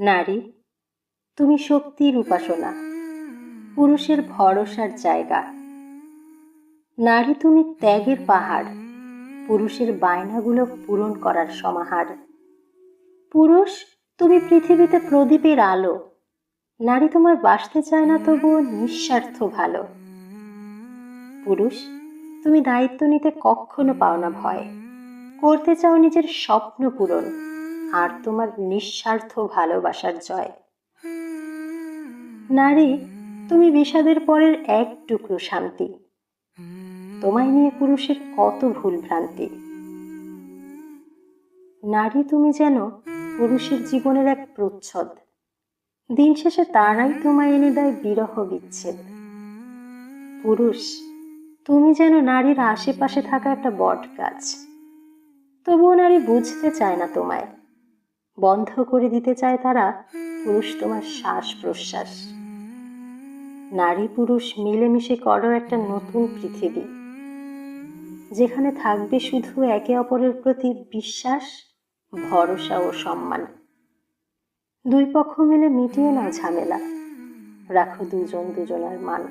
নারী, তুমি শক্তির উপাসনা, পুরুষের ভরসার জায়গা। নারী তুমি ত্যাগের পাহাড়, পুরুষের বায়নাগুলো পূরণ করার সমাহার। পুরুষ, তুমি পৃথিবীতে প্রদীপের আলো, নারী তোমার বাসতে চায় না তবুও নিঃস্বার্থ ভালো। পুরুষ, তুমি দায়িত্ব নিতে কখনো পাও না ভয়, করতে চাও নিজের স্বপ্ন পূরণ আর তোমার নিঃস্বার্থ ভালোবাসার জয়। নারী তুমি বিষাদের পরের এক টুকরো শান্তি। তোমায় নিয়ে পুরুষের কত ভুল ভ্রান্তি। নারী তুমি যেন পুরুষের জীবনের এক প্রচ্ছদ। দিন শেষে তারাই তোমায় এনে দেয় বিরহ বিচ্ছেদ। পুরুষ তুমি যেন নারীর আশেপাশে থাকা একটা বট গাছ তবুও নারী বুঝতে চায় না তোমায়। বন্ধ করে দিতে চায় তারা পুরুষ তোমার শ্বাস প্রশ্বাস নারী পুরুষ মিলেমিশে করো একটা নতুন পৃথিবী। যেখানে থাকবে শুধু একে অপরের প্রতি বিশ্বাস ভরসা ও সম্মান। দুই পক্ষ মিলে মিটিয়ে না ঝামেলা। রাখো দুজন দুজনের মান।